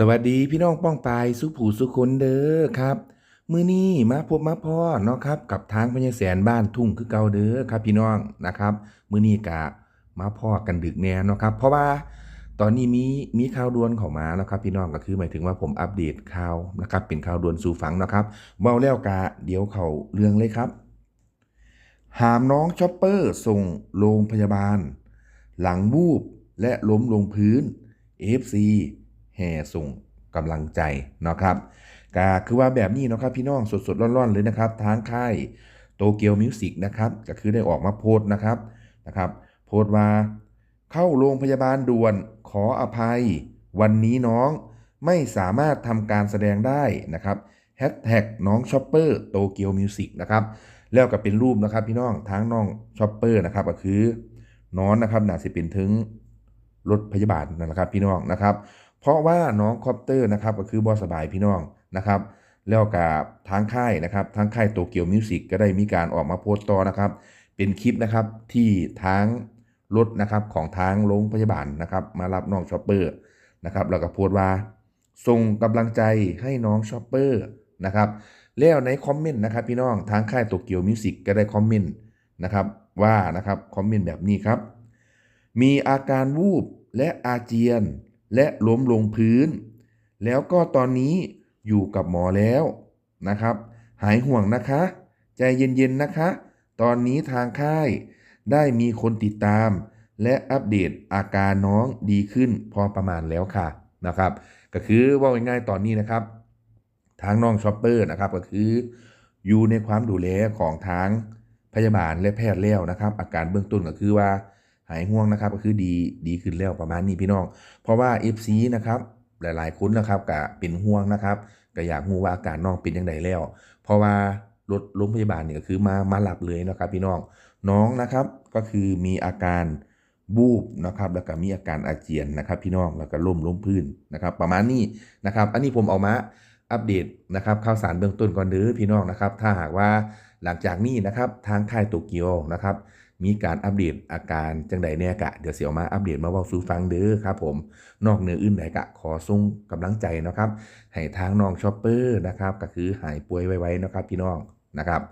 สวัสดีพี่น้องป้องปายสุผูสุคนเด้อครับ มือนี้มาพบมาพ่อเนาะครับ กับทางพญาแสนบ้านทุ่งคือเก่าเด้อครับ พี่น้องนะครับ มือนี้กะมาพ่อกันดึกแน่เนาะครับ เพราะว่าตอนนี้มีมีข่าวด่วนเข้ามานะครับ พี่น้องก็คือหมายถึงว่าผมอัปเดตข่าวนะครับ เป็นข่าวด่วนสู่ฟังนะครับเว้าแล้วกะเดี๋ยวเขาเรื่องเลยครับ หามน้องช็อปเปอร์ส่งโรงพยาบาล หลังวูบและล้มลงพื้น FC แห่ส่งกำลังใจนะครับก็คือว่าแบบนี้นะครับพี่น้องสดๆร้อนๆเลยนะครับทางค่ายโตเกียวมิวสิกนะครับก็คือได้ออกมาโพสต์นะครับนะครับโพสต์ว่าเข้าโรงพยาบาลด่วนขออภัย วันนี้น้องไม่สามารถทำการแสดงได้นะครับแฮชแท็กน้องชอปเปอร์โตเกียวมิวสิกนะครับแล้วก็เป็นรูปนะครับพี่น้องทั้งน้องชอปเปอร์นะครับก็คือน้อนนะครับน่าสิเป็นถึง รถพยาบาลนั่นแหละครับพี่น้องนะครับ เพราะว่าน้องคอปเตอร์นะครับก็คือบอสบายพี่น้องนะครับแล้วกับทางค่ายนะครับทางค่ายโตเกียวมิวสิกก็ได้มีการออกมาโพสต์ต่อนะครับ เป็นคลิปนะครับที่ทางรถนะครับของทางโรงพยาบาลนะครับ มารับน้องชอปเปอร์นะครับแล้วก็โพสต์ว่าส่งกำลังใจให้น้องชอปเปอร์นะครับแล้วในคอมเมนต์นะครับพี่น้องทางค่ายโตเกียวมิวสิกก็ได้คอมเมนต์นะครับว่านะครับคอมเมนต์แบบนี้ครับ มีอาการวูบและอาเจียน และล้มลงพื้น แล้วก็ตอนนี้อยู่กับหมอแล้วนะครับ หายห่วงนะคะ ใจเย็นๆนะคะ ตอนนี้ทางค่ายได้มีคนติดตาม และอัปเดตอาการน้องดีขึ้นพอประมาณแล้วค่ะนะครับ ก็คือว่าง่ายๆตอนนี้นะครับ ทางน้องช็อปเปอร์นะครับก็คือ อยู่ในความดูแลของทางพยาบาลและแพทย์แล้วนะครับ อาการเบื้องต้นก็คือว่า หายห่วงนะครับก็คือดีดีขึ้นแล้วประมาณนี้พี่น้อง เพราะว่า FC นะครับหลายๆคนนะครับก็เป็นห่วงนะครับก็อยากรู้ว่าอาการน้องเป็นยังไงแล้ว เพราะว่ารถโรงพยาบาลเนี่ยก็คือมามาหลับเลยนะครับพี่น้องน้องนะครับก็คือมีอาการบูบนะครับแล้วก็มีอาการอาเจียนนะครับพี่น้องแล้วก็ล้มล้มพื้นนะครับ ประมาณนี้นะครับ อันนี้ผมเอามาอัปเดตนะครับข่าวสารเบื้องต้นก่อนเด้อพี่น้องนะครับ ถ้าหากว่าหลังจากนี้นะครับทางค่ายโตเกียวนะครับ มีการอัปเดตอาการจังใดแน่กะ เดี๋ยวเสียวมาอัปเดตมาว่าสู่ฟังเด้อครับผม นอกเนื้ออื่นใดกะ ขอส่งกำลังใจนะครับให้ทางน้องช็อปเปอร์นะครับ ก็คือหายป่วยไวๆนะครับ พี่น้องนะครับ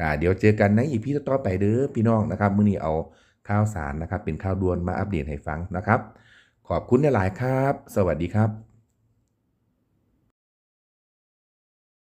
กะเดี๋ยวเจอกันในอีพีต่อไปเด้อพี่น้องนะครับมื้อนี้เอาข่าวสารนะครับ เป็นข่าวด่วนมาอัปเดตให้ฟังนะครับ ขอบคุณหลายๆครับ สวัสดีครับ